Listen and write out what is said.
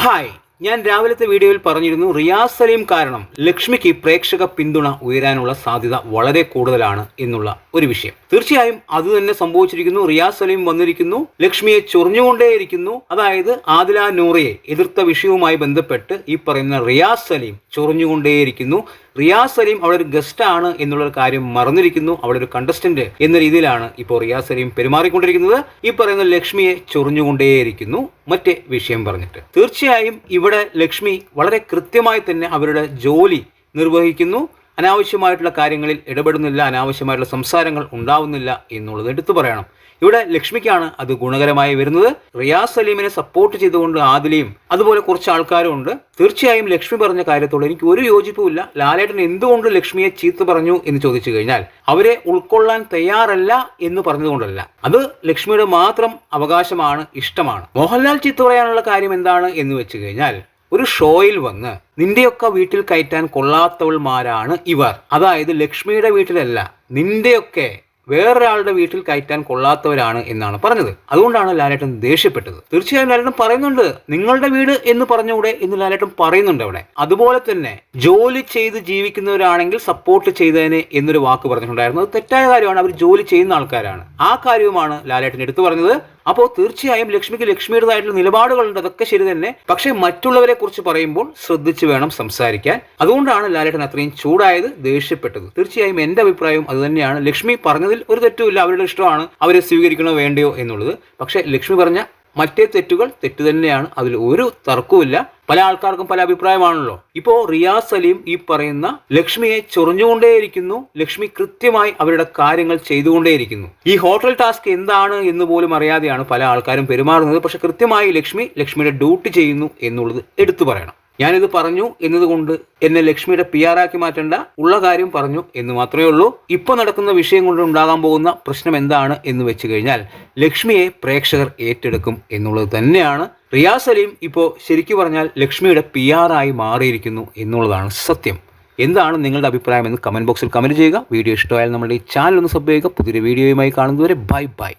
Hi ഞാൻ രാവിലത്തെ വീഡിയോയിൽ പറഞ്ഞിരുന്നു റിയാസ് സലീം കാരണം ലക്ഷ്മിക്ക് പ്രേക്ഷക പിന്തുണ ഉയരാനുള്ള സാധ്യത വളരെ കൂടുതലാണ് എന്നുള്ള ഒരു വിഷയം. തീർച്ചയായും അത് തന്നെ സംഭവിച്ചിരിക്കുന്നു. റിയാസ് സലീം വന്നിരിക്കുന്നു ലക്ഷ്മിയെ ചൊറിഞ്ഞുകൊണ്ടേയിരിക്കുന്നു. അതായത് ആദില നൂറയെ എതിർത്ത വിഷയവുമായി ബന്ധപ്പെട്ട് ഈ പറയുന്ന റിയാസ് സലീം ചൊറിഞ്ഞുകൊണ്ടേയിരിക്കുന്നു. റിയാസ് സലീം അവിടെ ഒരു ഗസ്റ്റ് ആണ് എന്നുള്ള കാര്യം മറന്നിരിക്കുന്നു. അവിടെ ഒരു കണ്ടസ്റ്റന്റ് എന്ന രീതിയിലാണ് ഇപ്പോൾ റിയാസ് സലീം പെരുമാറിക്കൊണ്ടിരിക്കുന്നത്. ഈ പറയുന്ന ലക്ഷ്മിയെ ചൊറിഞ്ഞുകൊണ്ടേയിരിക്കുന്നു. മറ്റേ വിഷയം പറഞ്ഞിട്ട്. തീർച്ചയായും ഇവിടെ ലക്ഷ്മി വളരെ കൃത്യമായി തന്നെ അവരുടെ ജോലി നിർവഹിക്കുന്നു. അനാവശ്യമായിട്ടുള്ള കാര്യങ്ങളിൽ ഇടപെടുന്നില്ല അനാവശ്യമായിട്ടുള്ള സംസാരങ്ങൾ ഉണ്ടാവുന്നില്ല എന്നുള്ളത് എടുത്തു പറയണം. ഇവിടെ ലക്ഷ്മിക്കാണ് അത് ഗുണകരമായി വരുന്നത്. റിയാസ് സലീമിനെ സപ്പോർട്ട് ചെയ്തുകൊണ്ട് ആദിലയും അതുപോലെ കുറച്ച് ആൾക്കാരും ഉണ്ട്. തീർച്ചയായും ലക്ഷ്മി പറഞ്ഞ കാര്യത്തോട് എനിക്ക് ഒരു യോജിപ്പുമില്ല ലാലേട്ടൻ എന്തുകൊണ്ട് ലക്ഷ്മിയെ ചീത്ത പറഞ്ഞു എന്ന് ചോദിച്ചു കഴിഞ്ഞാൽ അവരെ ഉൾക്കൊള്ളാൻ തയ്യാറല്ല എന്ന് പറഞ്ഞതുകൊണ്ടല്ല. അത് ലക്ഷ്മിയുടെ മാത്രം അവകാശമാണ് ഇഷ്ടമാണ്. മോഹൻലാൽ ചീത്ത പറയാനുള്ള കാര്യം എന്താണ് എന്ന് വെച്ച് കഴിഞ്ഞാൽ ഒരു ഷോയിൽ വന്ന് നിന്റെയൊക്കെ വീട്ടിൽ കയറ്റാൻ കൊള്ളാത്തവൾമാരാണ് ഇവർ. അതായത് ലക്ഷ്മിയുടെ വീട്ടിലല്ല നിന്റെയൊക്കെ വേറൊരാളുടെ വീട്ടിൽ കയറ്റാൻ കൊള്ളാത്തവരാണ് എന്നാണ് പറഞ്ഞത്. അതുകൊണ്ടാണ് ലാലേട്ടൻ ദേഷ്യപ്പെട്ടത്. തീർച്ചയായും ലാലേട്ടൻ പറയുന്നുണ്ട് നിങ്ങളുടെ വീട് എന്ന് പറഞ്ഞുകൂടെ? എന്ന് ലാലേട്ടൻ പറയുന്നുണ്ട് അവിടെ. അതുപോലെ തന്നെ ജോലി ചെയ്ത് ജീവിക്കുന്നവരാണെങ്കിൽ സപ്പോർട്ട് ചെയ്തതിന് എന്നൊരു വാക്ക് പറഞ്ഞിട്ടുണ്ടായിരുന്നു. അത് തെറ്റായ കാര്യമാണ്. അവർ ജോലി ചെയ്യുന്ന ആൾക്കാരാണ്. ആ കാര്യവുമാണ് ലാലേട്ടൻ എടുത്തു പറഞ്ഞത്. അപ്പോൾ തീർച്ചയായും ലക്ഷ്മിക്ക് ലക്ഷ്മിയുടേതായിട്ടുള്ള നിലപാടുകളുണ്ട് അതൊക്കെ ശരി തന്നെ. പക്ഷേ മറ്റുള്ളവരെ കുറിച്ച് പറയുമ്പോൾ ശ്രദ്ധിച്ചു വേണം സംസാരിക്കാൻ. അതുകൊണ്ടാണ് ലാലേട്ടൻ അത്രയും ചൂടായത് ദേഷ്യപ്പെട്ടത്. തീർച്ചയായും എന്റെ അഭിപ്രായവും അതുതന്നെയാണ് ലക്ഷ്മി പറഞ്ഞതിൽ ഒരു തെറ്റുമില്ല. അവരുടെ ഇഷ്ടമാണ് അവരെ സ്വീകരിക്കണോ വേണ്ടയോ എന്നുള്ളത്. പക്ഷേ ലക്ഷ്മി പറഞ്ഞ മറ്റേ തെറ്റുകൾ തെറ്റ് തന്നെയാണ്. അതിൽ ഒരു തർക്കവുമില്ല. പല ആൾക്കാർക്കും പല അഭിപ്രായമാണല്ലോ. ഇപ്പോ റിയാസ് സലീം ഈ പറയുന്ന ലക്ഷ്മിയെ ചൊറിഞ്ഞുകൊണ്ടേയിരിക്കുന്നു. ലക്ഷ്മി കൃത്യമായി അവരുടെ കാര്യങ്ങൾ ചെയ്തുകൊണ്ടേയിരിക്കുന്നു. ഈ ഹോട്ടൽ ടാസ്ക് എന്താണ് എന്ന് പോലും അറിയാതെയാണ് പല ആൾക്കാരും പെരുമാറുന്നത്. പക്ഷെ കൃത്യമായി ലക്ഷ്മി ലക്ഷ്മിയുടെ ഡ്യൂട്ടി ചെയ്യുന്നു എന്നുള്ളത് എടുത്തു പറയണം. ഞാനിത് പറഞ്ഞു എന്നതുകൊണ്ട് എന്നെ ലക്ഷ്മിയുടെ പി ആറാക്കി മാറ്റേണ്ട. ഉള്ള കാര്യം പറഞ്ഞു എന്ന് മാത്രമേ ഉള്ളൂ. ഇപ്പോൾ നടക്കുന്ന വിഷയം കൊണ്ട് ഉണ്ടാകാൻ പോകുന്ന പ്രശ്നം എന്താണ് എന്ന് വെച്ച് കഴിഞ്ഞാൽ ലക്ഷ്മിയെ പ്രേക്ഷകർ ഏറ്റെടുക്കും എന്നുള്ളത് തന്നെയാണ് റിയാസ് സലീം ഇപ്പോൾ ശരിക്കു പറഞ്ഞാൽ ലക്ഷ്മിയുടെ പി ആർ ആയി മാറിയിരിക്കുന്നു എന്നുള്ളതാണ് സത്യം. എന്താണ് നിങ്ങളുടെ അഭിപ്രായം എന്ന് കമന്റ് ബോക്സിൽ കമന്റ് ചെയ്യുക. വീഡിയോ ഇഷ്ടമായാൽ നമ്മുടെ ഈ ചാനൽ ഒന്ന് സബ് ചെയ്യുക. പുതിയൊരു വീഡിയോയുമായി കാണുന്നതുവരെ ബൈ ബൈ.